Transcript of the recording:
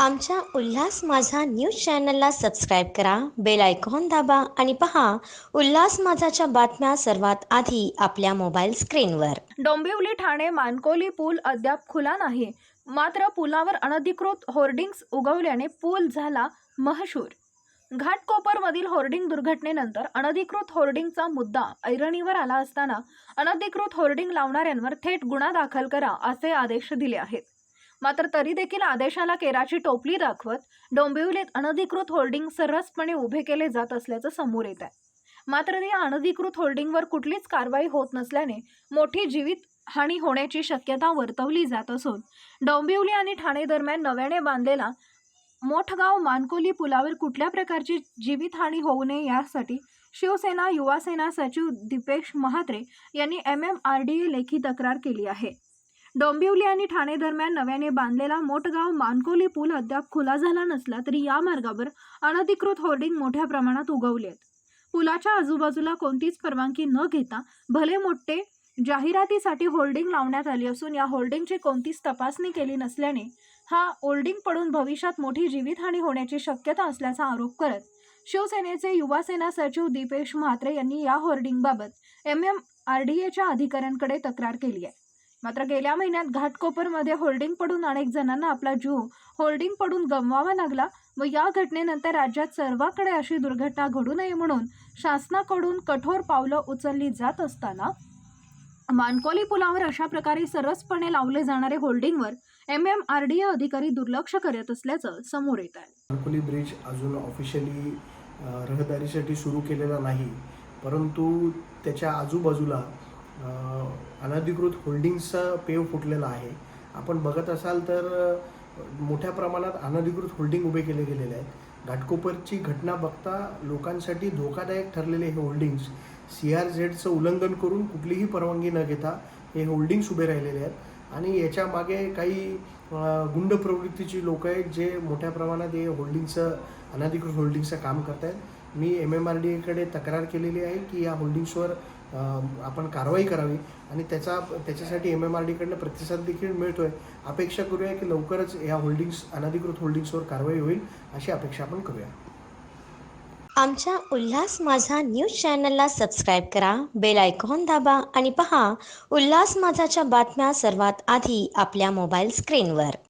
आमच्या उल्हास माझा न्यूज चॅनलला सबस्क्राईब करा बेल आयकॉन दाबा आणि पहा उल्हास माझाच्या बातम्या सर्वात आधी आपल्या मोबाईल स्क्रीनवर. डोंबिवली ठाणे मानकोली पूल अद्याप खुला नाही. मात्र पुलावर अनधिकृत होर्डिंग्स उगवल्याने पूल झाला महशूर. घाटकोपरमधील होर्डिंग दुर्घटनेनंतर अनधिकृत होर्डिंगचा मुद्दा ऐरणीवर आला असताना अनधिकृत होर्डिंग लावणाऱ्यांवर थेट गुन्हा दाखल करा असे आदेश दिले आहेत. मात्र तरी देखील आदेशाला केराची टोपली दाखवत डोंबिवलीत अनधिकृत होर्डिंग सरसपणे उभे केले जात असल्याचं समोर येत आहे. मात्र या अनधिकृत होर्डिंगवर कुठलीच कारवाई होत नसल्याने मोठी जीवित हानी होण्याची शक्यता वर्तवली जात असून डोंबिवली आणि ठाणे दरम्यान नव्याने बांधलेला मोठगाव मानकोली पुलावर कुठल्या प्रकारची जीवितहानी होऊ नये यासाठी शिवसेना युवासेना सचिव दीपेश महात्रे यांनी M M R D A लेखी तक्रार केली आहे. डोंबिवली आणि ठाणे दरम्यान नव्याने बांधलेला मोठगाव मानकोली पूल अद्याप खुला झाला नसला तरी या मार्गावर अनधिकृत होर्डिंग मोठ्या प्रमाणात उगवले आहेत. पुलाच्या आजूबाजूला कोणतीच परवानगी न घेता भले मोठे जाहिरातीसाठी होल्डिंग लावण्यात आली असून या होल्डिंगची कोणतीच तपासणी केली नसल्याने हा होल्डिंग पडून भविष्यात मोठी जीवितहानी होण्याची शक्यता असल्याचा आरोप करत शिवसेनेचे युवासेना सचिव दीपेश म्हात्रे यांनी या होर्डिंगबाबत एम एम आर डी एच्या अधिकाऱ्यांकडे तक्रार केली आहे. मात्र गेल्या महिन्यात घाटकोपरमध्ये होल्डिंग पडून अनेक जणांना आपला जीव होल्डिंग पडून गमवावा लागला. व या घटनेनंतर राज्यात सर्वांकडे अशी दुर्घटना घडू नये म्हणून शासनाकडून कठोर पावलं उचलली जात असताना मानकोली पुलावर अशा प्रकारे सरसपणे लावले जाणारे होल्डिंगवर M M R D A अधिकारी दुर्लक्ष करत असल्याचं समोर येत आहे. मानकोली ब्रिज अजून ऑफिशियली रहदारीसाठी सुरू केलेला नाही परंतु त्याच्या आजूबाजूला अनधिकृत होल्डिंग्सचा पेव फुटलेला आहे. आपण बघत असाल तर मोठ्या प्रमाणात अनधिकृत होल्डिंग उभे केले गेलेले आहेत. घाटकोपरची घटना बघता लोकांसाठी धोकादायक ठरलेले हे होल्डिंग्स सी आर झेडचं उल्लंघन करून कुठलीही परवानगी न घेता हे होल्डिंग्स उभे राहिलेले आहेत. आणि याच्या मागे काही गुंड प्रवृत्तीची लोक आहेत जे मोठ्या प्रमाणात हे होल्डिंगचं अनधिकृत होल्डिंगचं काम करत आहेत मी एम एम आर डी एकडे तक्रार केलेली आहे की या होल्डिंग्सवर आपण कारवाई करावी आणि त्याचा त्याच्यासाठी एम एम आर डीकडनं प्रतिसाद देखील मिळतोय. अपेक्षा करूया की लवकरच या होल्डिंग्स अनधिकृत होल्डिंग्सवर कारवाई होईल अशी अपेक्षा आपण करूया. आमच्या उल्हास माझा न्यूज चॅनलला सबस्क्राईब करा बेल आयकॉन दाबा आणि पहा उल्हास माझाच्या बातम्या सर्वात आधी आपल्या मोबाईल स्क्रीनवर